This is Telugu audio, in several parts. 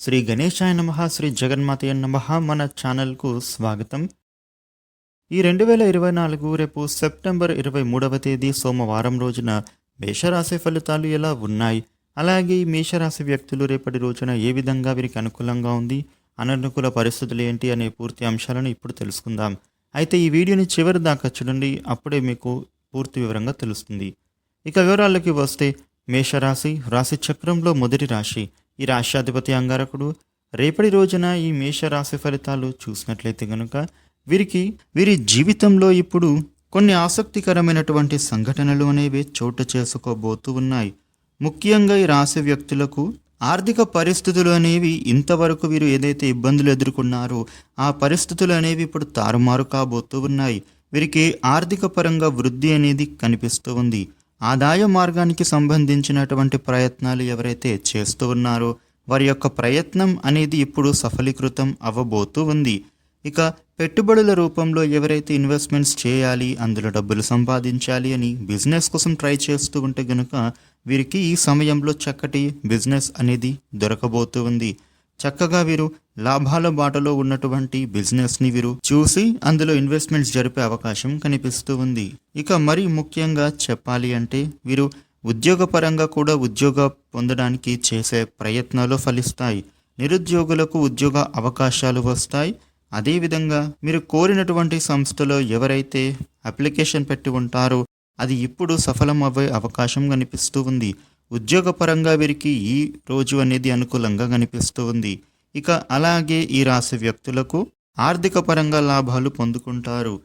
శ్రీ గణేశాయ నమ శ్రీ జగన్మాతయ నమ మన ఛానల్కు స్వాగతం. ఈ రెండు వేల ఇరవై నాలుగు రేపు సెప్టెంబర్ ఇరవై మూడవ తేదీ సోమవారం రోజున మేషరాశి ఫలితాలు ఎలా ఉన్నాయి? అలాగే ఈ మేషరాశి వ్యక్తులు రేపటి రోజున ఏ విధంగా వీరికి అనుకూలంగా ఉంది? అననుకూల పరిస్థితులు ఏంటి అనే పూర్తి అంశాలను ఇప్పుడు తెలుసుకుందాం. అయితే ఈ వీడియోని చివరి దాకా చూడండి అప్పుడే మీకు పూర్తి వివరంగా తెలుస్తుంది. ఇక వివరాల్లోకి వస్తే మేషరాశి రాశి చక్రంలో మొదటి రాశి. ఈ రాష్ట్రాధిపతి అంగారకుడు రేపటి రోజున ఈ మేషరాశి ఫలితాలు చూసినట్లయితే గనుక వీరికి వీరి జీవితంలో ఇప్పుడు కొన్ని ఆసక్తికరమైనటువంటి సంఘటనలు అనేవి చోటు చేసుకోబోతూ ఉన్నాయి. ముఖ్యంగా ఈ రాశి వ్యక్తులకు ఆర్థిక పరిస్థితులు అనేవి ఇంతవరకు వీరు ఏదైతే ఇబ్బందులు ఎదుర్కొన్నారో ఆ పరిస్థితులు అనేవి ఇప్పుడు తారుమారు కాబోతూ ఉన్నాయి. వీరికి ఆర్థిక పరంగా వృద్ధి అనేది కనిపిస్తూ ఉంది. ఆదాయ మార్గానికి సంబంధించినటువంటి ప్రయత్నాలు ఎవరైతే చేస్తూ ఉన్నారో వారి యొక్క ప్రయత్నం అనేది ఇప్పుడు సఫలీకృతం అవ్వబోతూ ఉంది. ఇక పెట్టుబడుల రూపంలో ఎవరైతే ఇన్వెస్ట్మెంట్స్ చేయాలి అందులో డబ్బులు సంపాదించాలి అని బిజినెస్ కోసం ట్రై చేస్తూ ఉంటే గనుక వీరికి ఈ సమయంలో చక్కటి బిజినెస్ అనేది దొరకబోతూ ఉంది. చక్కగా వీరు లాభాల బాటలో ఉన్నటువంటి బిజినెస్ని వీరు చూసి అందులో ఇన్వెస్ట్మెంట్స్ జరిపే అవకాశం కనిపిస్తూ ఉంది. ఇక మరి ముఖ్యంగా చెప్పాలి అంటే వీరు ఉద్యోగపరంగా కూడా ఉద్యోగ పొందడానికి చేసే ప్రయత్నాలు ఫలిస్తాయి. నిరుద్యోగులకు ఉద్యోగ అవకాశాలు వస్తాయి. అదేవిధంగా మీరు కోరినటువంటి సంస్థలో ఎవరైతే అప్లికేషన్ పెట్టి ఉంటారో అది ఇప్పుడు సఫలం అవ్వే అవకాశం కనిపిస్తూ ఉంది. ఉద్యోగపరంగా వీరికి ఈ రోజు అనేది అనుకూలంగా కనిపిస్తూ ఉంది. ఇక అలాగే ఈ రాశి వ్యక్తులకు ఆర్థిక పరంగా లాభాలు పొందుకుంటారు.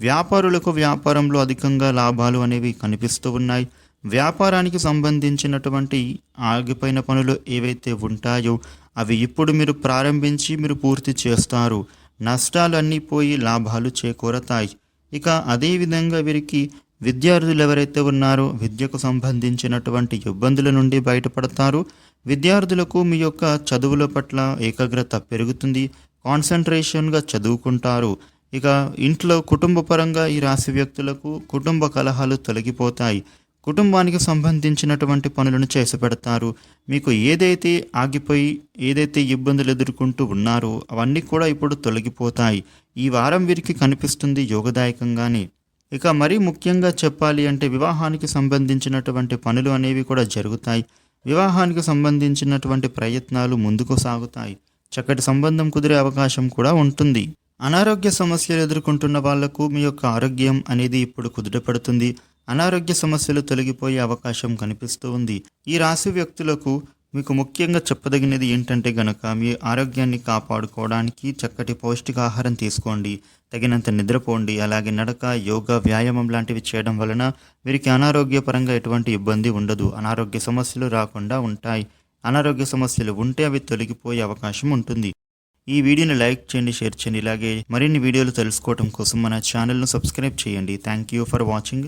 వ్యాపారులకు వ్యాపారంలో అధికంగా లాభాలు అనేవి కనిపిస్తూ ఉన్నాయి. వ్యాపారానికి సంబంధించినటువంటి ఆగిపోయిన పనులు ఏవైతే ఉంటాయో అవి ఇప్పుడు మీరు ప్రారంభించి మీరు పూర్తి చేస్తారు. నష్టాలు అన్నీ పోయి లాభాలు చేకూరతాయి. ఇక అదేవిధంగా వీరికి విద్యార్థులు ఎవరైతే ఉన్నారో విద్యకు సంబంధించినటువంటి ఇబ్బందుల నుండి బయటపడతారు. విద్యార్థులకు మీ యొక్క చదువుల పట్ల ఏకాగ్రత పెరుగుతుంది. కాన్సన్ట్రేషన్గా చదువుకుంటారు. ఇక ఇంట్లో కుటుంబ పరంగా ఈ రాశి వ్యక్తులకు కుటుంబ కలహాలు తొలగిపోతాయి. కుటుంబానికి సంబంధించినటువంటి పనులను చేసి పెడతారు. మీకు ఏదైతే ఆగిపోయి ఏదైతే ఇబ్బందులు ఎదుర్కొంటూ ఉన్నారో అవన్నీ కూడా ఇప్పుడు తొలగిపోతాయి. ఈ వారం వీరికి కనిపిస్తుంది యోగదాయకంగానే. ఇక మరీ ముఖ్యంగా చెప్పాలి అంటే వివాహానికి సంబంధించినటువంటి పనులు అనేవి కూడా జరుగుతాయి. వివాహానికి సంబంధించినటువంటి ప్రయత్నాలు ముందుకు సాగుతాయి. చక్కటి సంబంధం కుదిరే అవకాశం కూడా ఉంటుంది. అనారోగ్య సమస్యలు ఎదుర్కొంటున్న వాళ్ళకు మీ యొక్క ఆరోగ్యం అనేది ఇప్పుడు కుదుటపడుతుంది. అనారోగ్య సమస్యలు తొలగిపోయే అవకాశం కనిపిస్తూ ఉంది. ఈ రాశి వ్యక్తులకు మీకు ముఖ్యంగా చెప్పదగినది ఏంటంటే గనక మీ ఆరోగ్యాన్ని కాపాడుకోవడానికి చక్కటి పౌష్టికాహారం తీసుకోండి తగినంత నిద్రపోండి అలాగే నడక యోగా వ్యాయామం లాంటివి చేయడం వలన వీరికి అనారోగ్యపరంగా ఎటువంటి ఇబ్బంది ఉండదు. అనారోగ్య సమస్యలు రాకుండా ఉంటాయి. అనారోగ్య సమస్యలు ఉంటే అవి తొలగిపోయే అవకాశం ఉంటుంది. ఈ వీడియోని లైక్ చేయండి షేర్ చేయండి. ఇలాగే మరిన్ని వీడియోలు తెలుసుకోవడం కోసం మన ఛానల్ను సబ్స్క్రైబ్ చేయండి. Thank you for watching.